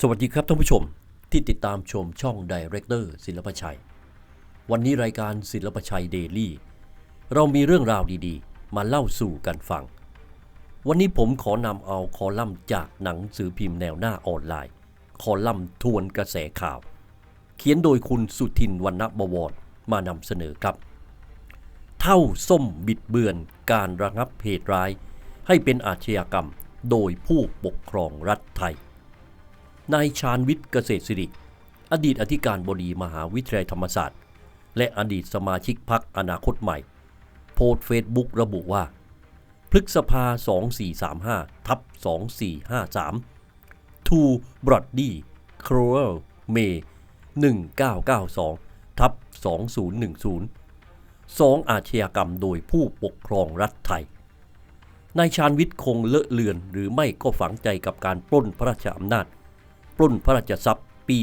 สวัสดีครับท่านผู้ชมที่ติดตามชมช่อง Director ศิลปชัย วันนี้รายการศิลปชัยเดลี่เรามีเรื่องราวดีๆ มาเล่าสู่กันฟัง วันนี้ผมขอนำเอาคอลัมน์จากหนังสือพิมพ์แนวหน้าออนไลน์ คอลัมน์ทวนกระแสข่าว เขียนโดยคุณสุทินวรรณบวรมานำเสนอครับ เท่าส้มบิดเบือนการระงับเหตุร้าย ให้เป็นอาชญากรรมโดยผู้ปกครองรัฐไทย นายชาญวิทย์เกษตรศิริ อดีตอธิการบดีมหาวิทยาลัยธรรมศาสตร์ และอดีตสมาชิกพักอนาคตใหม่ โพสต์เฟซบุ๊กระบุว่า พฤษภา 2435 ทับ 2453 To Brody Crowell May 1992 ทับ 2010สองอาชญากรรมโดยผู้ปกครองรัฐไทยนายชาญวิทย์คงเลอะเลือนหรือไม่ก็ฝังใจกับการปล้นพระราชอำนาจ ปล้นพระราชทรัพย์ ปี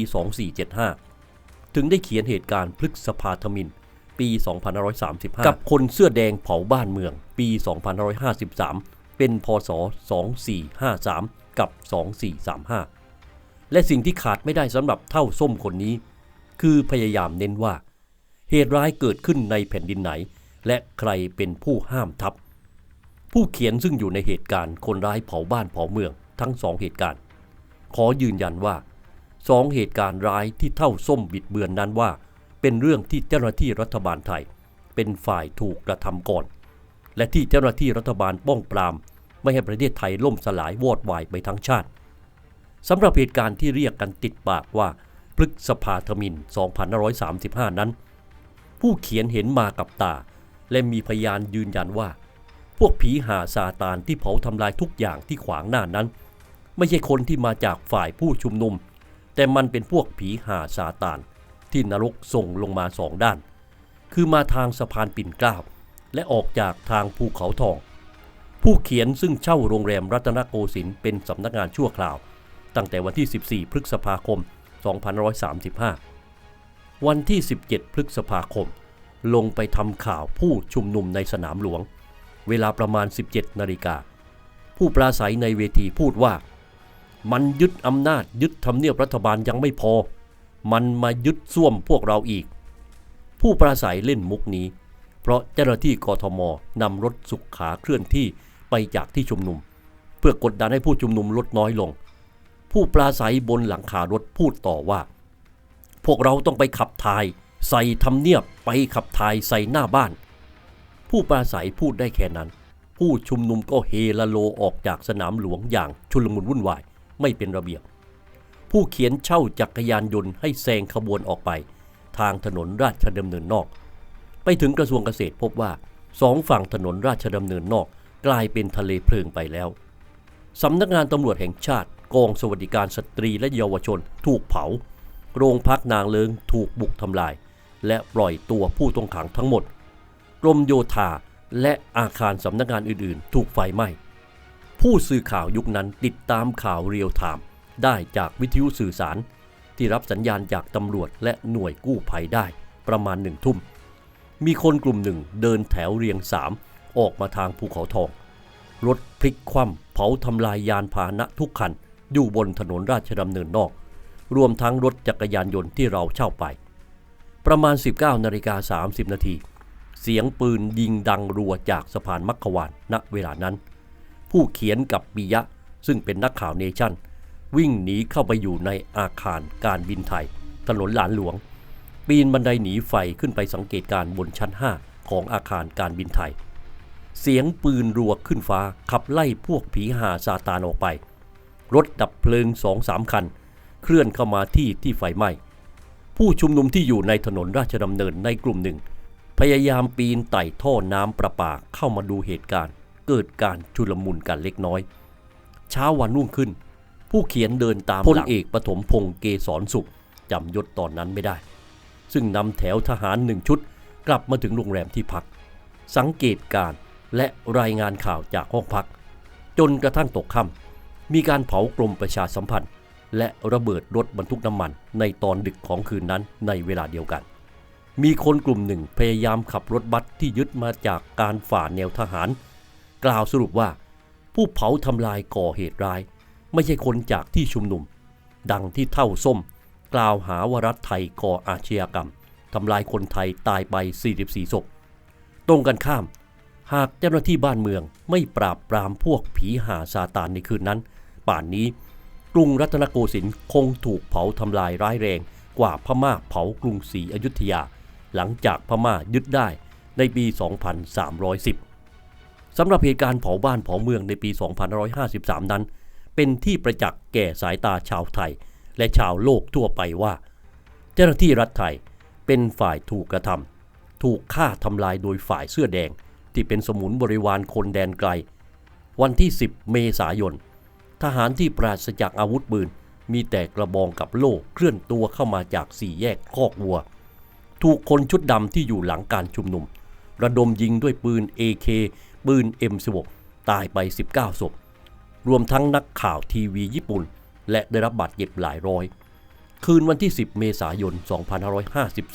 2475 ถึงได้เขียนเหตุการณ์พฤษภาธมิน ปี 2535 กับคนเสื้อแดงเผาบ้านเมือง ปี 2553 เป็นพศ 2453 กับ 2435 และสิ่งที่ขาดไม่ได้สำหรับเท่าส้มคนนี้ คือพยายามเน้นว่า เหตุร้ายเกิดขึ้นในแผ่นดินไหน และใครเป็นผู้ห้ามทับ ผู้เขียนซึ่งอยู่ในเหตุการณ์คนร้ายเผาบ้านเผาเมืองทั้งสองเหตุการณ์ ขอยืนยันว่าสองเหตุการณ์ร้ายที่เท่าส้มบิดเบือนนั้นว่า เป็นเรื่องที่เจ้าหน้าที่รัฐบาลไทย เป็นฝ่ายถูกกระทำก่อน และที่เจ้าหน้าที่รัฐบาลป้องปราม ไม่ให้ประเทศไทยล่มสลายวอดวายไปทั้งชาติสำหรับเหตุการณ์ที่เรียกกันติดปากว่าพฤษภาธมิน 2535 นั้น ผู้เขียนเห็นมากับตา และมีพยานยืนยันว่า พวกผีหาซาตานที่เผาทำลายทุกอย่างที่ขวางหน้านั้น ไม่ใช่คนที่มาจากฝ่ายผู้ชุมนุม แต่มันเป็นพวกผีหาซาตานที่นรกส่งลงมาสองด้าน คือมาทางสะพานปิ่นเกล้าและออกจากทางภูเขาทอง ผู้เขียนซึ่งเช่าโรงแรมรัตนโกสินทร์เป็นสำนักงานชั่วคราว ตั้งแต่วันที่ 14 พฤษภาคม 2535 วันที่ 17 พฤษภาคม ลงไปทำข่าวผู้ชุมนุมในสนามหลวง เวลาประมาณ 17 นาฬิกาผู้ปราศัยในเวทีพูดว่า มันยึดอำนาจยึดทำเนียบรัฐบาลยังไม่พอ มันมายึดส้วมพวกเราอีก ผู้ปราศัยเล่นมุกนี้ เพราะเจ้าหน้าที่กทมนำรถสุขขาเคลื่อนที่ไปจากที่ชุมนุม เพื่อกดดันให้ผู้ชุมนุมลดน้อยลง ผู้ปราศัยบนหลังคารถพูดต่อว่า พวกเราต้องไปขับถ่าย ใส่ทำเนียบไปขับถ่ายใส่หน้าบ้าน ผู้ปราศัยพูดได้แค่นั้น ผู้ชุมนุมก็เฮละโลออกจากสนามหลวงอย่างชุลมุนวุ่นวาย ไม่เป็นระเบียบ ผู้เขียนเช่าจักรยานยนต์ให้แซงขบวนออกไป ทางถนนราชดำเนินนอก ไปถึงกระทรวงเกษตรพบว่าสองฝั่งถนนราชดำเนินนอกกลายเป็นทะเลเพลิงไปแล้วสำนักงานตำรวจแห่งชาติกองสวัสดิการสตรีและเยาวชนถูกเผา โรงพักนางเลิงถูกบุกทำลาย และปล่อยตัวผู้ต้องขังทั้งหมด กรมโยธาและอาคารสำนักงานอื่นๆ ถูกไฟไหม้ ผู้สื่อข่าวยุคนั้นติดตามข่าวเรียลไทม์ได้จากวิทยุสื่อสาร ที่รับสัญญาณจากตำรวจและหน่วยกู้ภัยได้ประมาณหนึ่งทุ่ม มีคนกลุ่มหนึ่งเดินแถวเรียงสามออกมาทางภูเขาทอง รถพลิกคว่ำเผาทำลายยานพาหนะทุกคัน อยู่บนถนนราชดำเนินนอก รวมทั้งรถจักรยานยนต์ที่เราเช่าไป ประมาณ 19นาฬิกา30นาทีเสียงปืนยิงดังรัวจากสะพานมักขวานณเวลานั้น ผู้เขียนกับปิยะ ซึ่งเป็นนักข่าวเนชั่น วิ่งหนีเข้าไปอยู่ในอาคารการบินไทย ถนนหลานหลวง ปีนบันไดหนีไฟขึ้นไปสังเกตการณ์บนชั้น 5 ของอาคารการบินไทย เสียงปืนรัวขึ้นฟ้าขับไล่พวกผีหาซาตานออกไป รถดับเพลิงสองสามคัน เคลื่อนเข้ามาที่ที่ไฟไหม้ผู้ชุมนุมที่อยู่ในถนนราชดำเนินในกลุ่มหนึ่ง พยายามปีนไต่ท่อน้ำประปาเข้ามาดูเหตุการณ์ เกิดการชุลมุนกันเล็กน้อย เช้าวันรุ่งขึ้น ผู้เขียนเดินตามพลเอกปฐมพงษ์เกษรสุขจำยศตอนนั้นไม่ได้ ซึ่งนำแถวทหารหนึ่งชุด กลับมาถึงโรงแรมที่พัก สังเกตการณ์และรายงานข่าวจากห้องพัก จนกระทั่งตกค่ำมีการเผากรมประชาสัมพันธ์ และระเบิดรถบรรทุกน้ำมันในตอนดึกของคืนนั้นในเวลาเดียวกัน มีคนกลุ่มหนึ่งพยายามขับรถบัสที่ยึดมาจากการฝ่าแนวทหาร กล่าวสรุปว่า ผู้เผาทำลายก่อเหตุร้าย ไม่ใช่คนจากที่ชุมนุม ดังที่เท่าส้ม กล่าวหาว่ารัฐไทยก่ออาชญากรรมทำลายคนไทยตายไป 44ศพตรงกันข้าม หากเจ้าหน้าที่บ้านเมืองไม่ปราบปรามพวกผีหาซาตานในคืนนั้น ป่านนี้กรุงรัตนโกสินทร์คงถูกเผาทำลายร้ายแรงกว่าพม่าเผากรุงศรีอยุธยา หลังจากพม่ายึดได้ในปี 2310 สำหรับเหตุการณ์เผาบ้านเผาเมืองในปี 2553 นั้น เป็นที่ประจักษ์แก่สายตาชาวไทย และชาวโลกทั่วไปว่า เจ้าหน้าที่รัฐไทยเป็นฝ่ายถูกกระทำถูกฆ่าทำลายโดยฝ่ายเสื้อแดง ที่เป็นสมุนบริวารคนแดนไกล วันที่ 10 เมษายน ทหารที่ปราศจากอาวุธปืน มีแต่กระบองกับโล่เคลื่อนตัวเข้ามาจากสี่แยกคอกวัว ถูกคนชุดดำที่อยู่หลังการชุมนุม ระดมยิงด้วยปืน AK ปืน M16 ตายไป 19 ศพ รวมทั้งนักข่าวทีวีญี่ปุ่น และได้รับบาดเจ็บหลายร้อย คืนวันที่ 10 เมษายน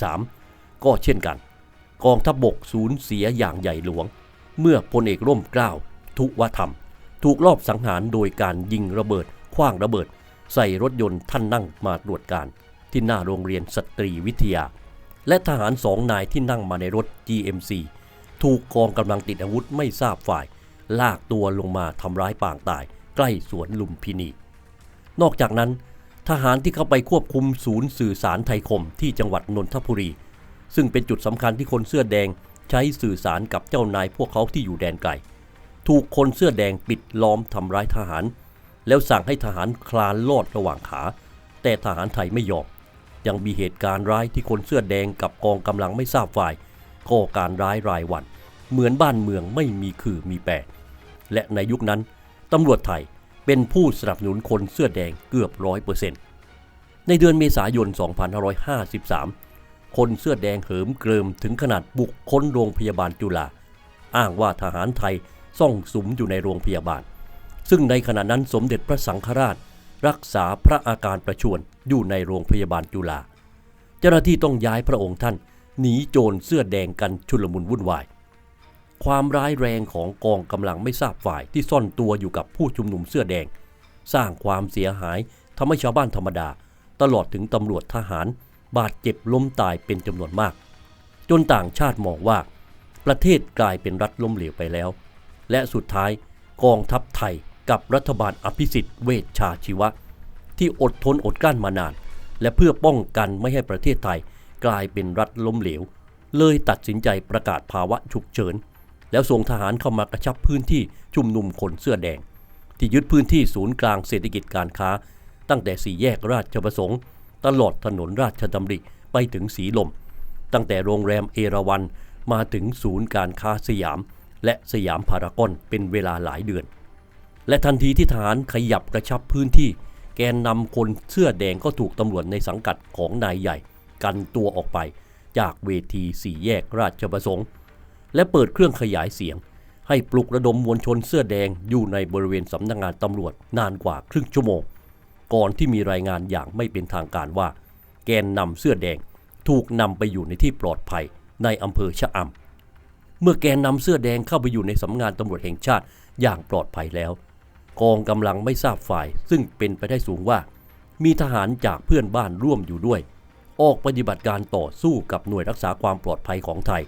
2553 ก็เช่นกัน กองทัพบบกสูญเสียอย่างใหญ่หลวง เมื่อพลเอกร่มเกล้าทุวธรรม ถูกลอบสังหารโดยการยิงระเบิดคว้างระเบิด ใส่รถยนต์ท่านนั่งมาตรวจการ ที่หน้าโรงเรียนสตรีวิทยา และทหารสองนายที่นั่งมาในรถ GMC ถูกกองกำลังติดอาวุธไม่ทราบฝ่าย ลากตัวลงมาทำร้ายปางตาย ใกล้สวนลุมพินี นอกจากนั้น ทหารที่เข้าไปควบคุมศูนย์สื่อสารไทยคมที่จังหวัดนนทบุรี ซึ่งเป็นจุดสำคัญที่คนเสื้อแดงใช้สื่อสารกับเจ้านายพวกเขาที่อยู่แดนไกล ถูกคนเสื้อแดงปิดล้อมทำร้ายทหาร แล้วสั่งให้ทหารคลานลอดระหว่างขา แต่ทหารไทยไม่ยอมยังมีเหตุการณ์ร้ายที่คนเสื้อแดงกับกองกำลังไม่ทราบฝ่าย ก่อการร้ายรายวัน เหมือนบ้านเมืองไม่มีคือมีแปรและในยุคนั้นตำรวจไทยเป็นผู้สนับสนุนคนเสื้อแดงเกือบร้อยเปอร์เซ็นต์ในเดือนเมษายน 2553 คนเสื้อแดงเหิมเกริมถึงขนาดบุกค้นโรงพยาบาลจุฬาอ้างว่าทหารไทยซ่องสุมอยู่ในโรงพยาบาล ซึ่งในขณะนั้นสมเด็จพระสังฆราช รักษาพระอาการประชวรอยู่ในโรงพยาบาลจุฬาเจ้าหน้าที่ต้องย้ายพระองค์ท่าน หนีโจรเสื้อแดงกันชุลมุนวุ่นวาย ความร้ายแรงของกองกำลังไม่ทราบฝ่ายที่ซ่อนตัวอยู่กับผู้ชุมนุมเสื้อแดง สร้างความเสียหายทำให้ชาวบ้านธรรมดา ตลอดถึงตำรวจทหาร บาดเจ็บล้มตายเป็นจำนวนมาก จนต่างชาติมองว่า ประเทศกลายเป็นรัฐล้มเหลวไปแล้ว และสุดท้ายกองทัพไทยกับรัฐบาลอภิสิทธิ์เวชชาชีวะ ที่อดทนอดกลั้นมานาน และเพื่อป้องกันไม่ให้ประเทศไทย กลายเป็นรัฐล้มเหลว เลยตัดสินใจประกาศภาวะฉุกเฉิน แล้วส่งทหารเข้ามากระชับพื้นที่ชุมนุมคนเสื้อแดง ที่ยึดพื้นที่ศูนย์กลางเศรษฐกิจการค้า ตั้งแต่สี่แยกราชประสงค์ ตลอดถนนราชดำริไปถึงสีลม ตั้งแต่โรงแรมเอราวันมาถึงศูนย์การค้าสยาม และสยามพารากอนเป็นเวลาหลายเดือน และทันทีที่ทหารขยับกระชับพื้นที่ แกนนำคนเสื้อแดงก็ถูกตำรวจในสังกัดของนายใหญ่ กันตัวออกไป จากเวทีสี่แยกราชประสงค์ และเปิดเครื่องขยายเสียง ให้ปลุกระดมมวลชนเสื้อแดงอยู่ในบริเวณสำนักงานตำรวจนานกว่าครึ่งชั่วโมง ก่อนที่มีรายงานอย่างไม่เป็นทางการว่า แกนนำเสื้อแดงถูกนำไปอยู่ในที่ปลอดภัยในอำเภอชะอำเมื่อแกนนำเสื้อแดงเข้าไปอยู่ในสำนักงานตำรวจแห่งชาติอย่างปลอดภัยแล้วกองกำลังไม่ทราบฝ่ายซึ่งเป็นไปได้สูงว่า มีทหารจากเพื่อนบ้านร่วมอยู่ด้วย ออกปฏิบัติการต่อสู้กับหน่วยรักษาความปลอดภัยของไทย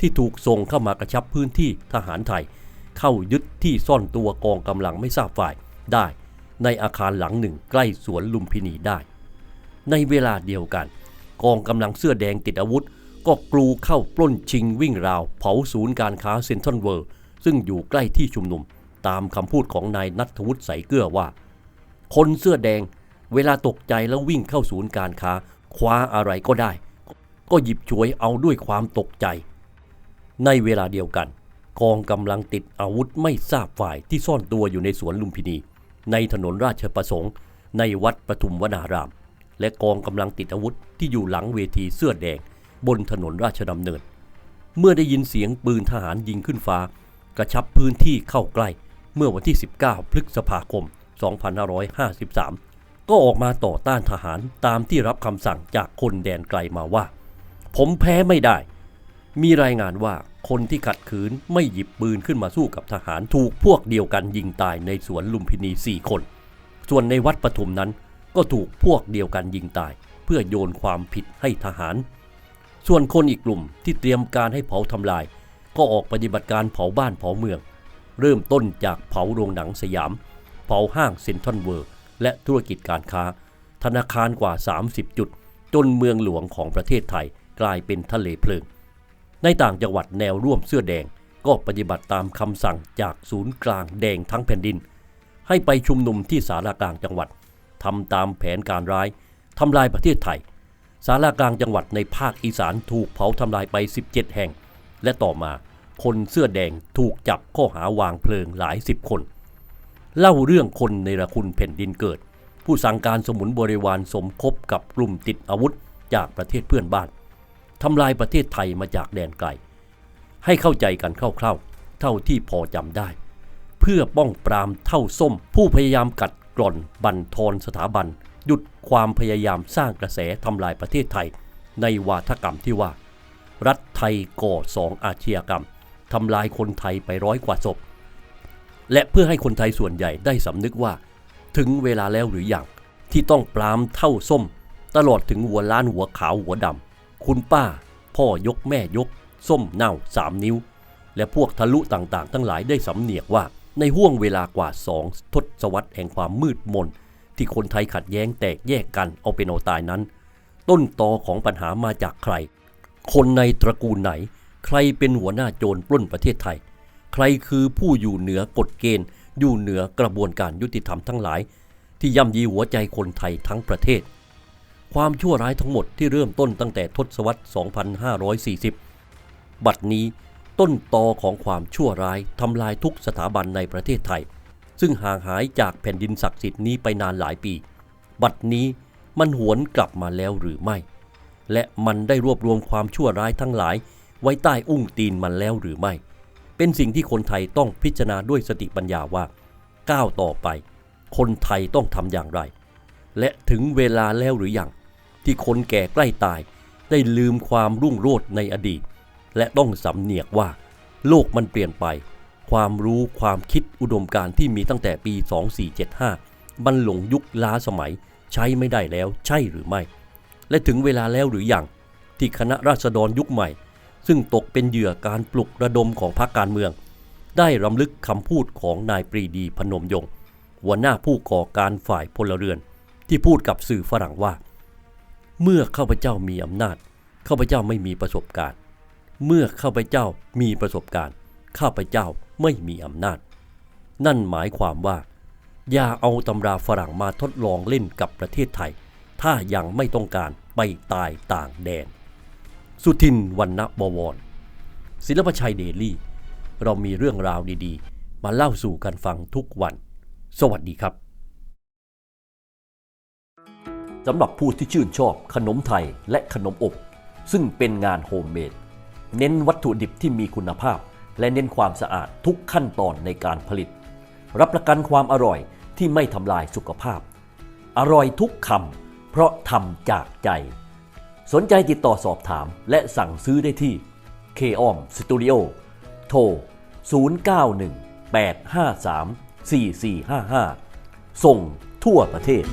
ที่ถูกส่งเข้ามากระชับพื้นที่ทหารไทย เข้ายึดที่ซ่อนตัวกองกำลังไม่ทราบฝ่ายได้ ในอาคารหลังหนึ่งใกล้สวนลุมพินีได้ ในเวลาเดียวกัน กองกำลังเสื้อแดงติดอาวุธ ก็กลูเข้าปล้นชิงวิ่งราว เผาศูนย์การค้าเซ็นทรัลเวิลด์ซึ่งอยู่ใกล้ที่ชุมนุม ตามคำพูดของนายนัทวุฒิใสเกื้อว่า คนเสื้อแดงเวลาตกใจแล้ววิ่งเข้าศูนย์การค้า คว้าอะไรก็ได้ ก็หยิบฉวยเอาด้วยความตกใจ ในเวลาเดียวกันกองกำลังติดอาวุธไม่ทราบฝ่ายที่ซ่อนตัวอยู่ในสวนลุมพินี ในถนนราชประสงค์ ในวัดปทุมวนาราม และกองกำลังติดอาวุธที่อยู่หลังเวทีเสื้อแดง บนถนนราชดำเนิน เมื่อได้ยินเสียงปืนทหารยิงขึ้นฟ้า กระชับพื้นที่เข้าใกล้ เมื่อวันที่ 19 พฤษภาคม 2553 ก็ออกมาต่อต้านทหารตามที่รับคำสั่งจากคนแดนไกลมาว่า ผมแพ้ไม่ได้ มีรายงานว่าคนที่ขัดขืนไม่หยิบปืนขึ้นมาสู้กับทหารถูกพวกเดียวกันยิงตายในสวนลุมพินี4คน ส่วนในวัดปทุมนั้นก็ถูกพวกเดียวกันยิงตาย เพื่อโยนความผิดให้ทหาร ส่วนคนอีกกลุ่มที่เตรียมการให้เผาทำลาย ก็ออกปฏิบัติการเผาบ้านเผาเมือง เริ่มต้นจากเผาโรงหนังสยาม เผาห้างเซ็นทรัลเวิร์ และธุรกิจการค้า ธนาคารกว่า 30 จุด จนเมืองหลวงของประเทศไทยกลายเป็นทะเลเพลิง ในต่างจังหวัดแนวร่วมเสื้อแดงก็ปฏิบัติตามคำสั่งจากศูนย์กลางแดงทั้งแผ่นดิน ให้ไปชุมนุมที่สารากลางจังหวัดทำตามแผนการร้ายทำลายประเทศไทยสารากลางจังหวัดในภาคอีสานถูกเผาทำลายไป 17 แห่ง และต่อมาคนเสื้อแดงถูกจับข้อหาวางเพลิงหลายสิบคน เล่าเรื่องคนในระคุณแผ่นดินเกิด ผู้สั่งการสมุนบริวารสมคบกับกลุ่มติดอาวุธจากประเทศเพื่อนบ้านทำลายประเทศไทยมาจากแดนไกล ให้เข้าใจกันคร่าวๆ เท่าที่พอจำได้ เพื่อป้องปรามเท่าส้ม ผู้พยายามกัดกร่อนบั่นทอนสถาบัน หยุดความพยายามสร้างกระแสทำลายประเทศไทย ในวาทกรรมที่ว่า รัฐไทยก่อสองอาชญากรรมทำลายคนไทยไปร้อยกว่าศพ และเพื่อให้คนไทยส่วนใหญ่ได้สำนึกว่า ถึงเวลาแล้วหรืออยังที่ต้องปรามเท่าส้ม ตลอดถึงหัวล้านหัวขาวหัวดำคุณป้า พ่อยกแม่ยก ส้มเน่าสามนิ้ว และพวกทะลุต่างๆ ทั้งหลายได้สำเนียกว่าในห่วงเวลากว่าสองทศวรรษแห่งความมืดมน ที่คนไทยขัดแย้งแตกแยกกันเอาเป็นเอาตายนั้น ต้นตอของปัญหามาจากใคร คนในตระกูลไหน ใครเป็นหัวหน้าโจรปล้นประเทศไทย ใครคือผู้อยู่เหนือกฎเกณฑ์ อยู่เหนือกระบวนการยุติธรรมทั้งหลาย ที่ย่ำยีหัวใจคนไทยทั้งประเทศ ความชั่วร้ายทั้งหมดที่เริ่มต้นตั้งแต่ทศวรรษ 2540 บัดนี้ต้นตอของความชั่วร้ายทำลายทุกสถาบันในประเทศไทย ซึ่งห่างหายจากแผ่นดินศักดิ์สิทธิ์นี้ไปนานหลายปี บัดนี้มันหวนกลับมาแล้วหรือไม่ และมันได้รวบรวมความชั่วร้ายทั้งหลายไว้ใต้อุ้งตีนมันแล้วหรือไม่ เป็นสิ่งที่คนไทยต้องพิจารณาด้วยสติปัญญาว่า ก้าวต่อไป คนไทยต้องทำอย่างไร และถึงเวลาแล้วหรือยังที่คนแก่ใกล้ตายได้ลืมความรุ่งโรจน์ในอดีต และต้องสำเนียกว่า โลกมันเปลี่ยนไป ความรู้ความคิดอุดมการณ์ที่มีตั้งแต่ปี 2475 มันหลงยุคล้าสมัย ใช้ไม่ได้แล้วใช่หรือไม่ และถึงเวลาแล้วหรือยังที่คณะราษฎรยุคใหม่ ซึ่งตกเป็นเหยื่อการปลุกระดมของพรรคการเมือง ได้รำลึกคำพูดของนายปรีดีพนมยงค์หัวหน้าผู้ก่อการฝ่ายพลเรือน ที่พูดกับสื่อฝรั่งว่า เมื่อข้าพเจ้ามีอำนาจข้าพเจ้าไม่มีประสบการณ์ เมื่อข้าพเจ้ามีประสบการณ์ข้าพเจ้าไม่มีอำนาจ นั่นหมายความว่า อย่าเอาตำราฝรั่งมาทดลองเล่นกับประเทศไทย ถ้ายังไม่ต้องการไปตายต่างแดน สุทินวันณบวร ศิลปชัยเดลี่ เรามีเรื่องราวดีๆ มาเล่าสู่กันฟังทุกวัน สวัสดีครับสำหรับผู้ที่ชื่นชอบขนมไทยและขนมอบ ซึ่งเป็นงานโฮมเมดเน้นวัตถุดิบที่มีคุณภาพ และเน้นความสะอาดทุกขั้นตอนในการผลิต รับประกันความอร่อยที่ไม่ทำลายสุขภาพ อร่อยทุกคำเพราะทำจากใจ สนใจติดต่อสอบถามและสั่งซื้อได้ที่ k o m Studio โทร 091 853 4455 ส่งทั่วประเทศ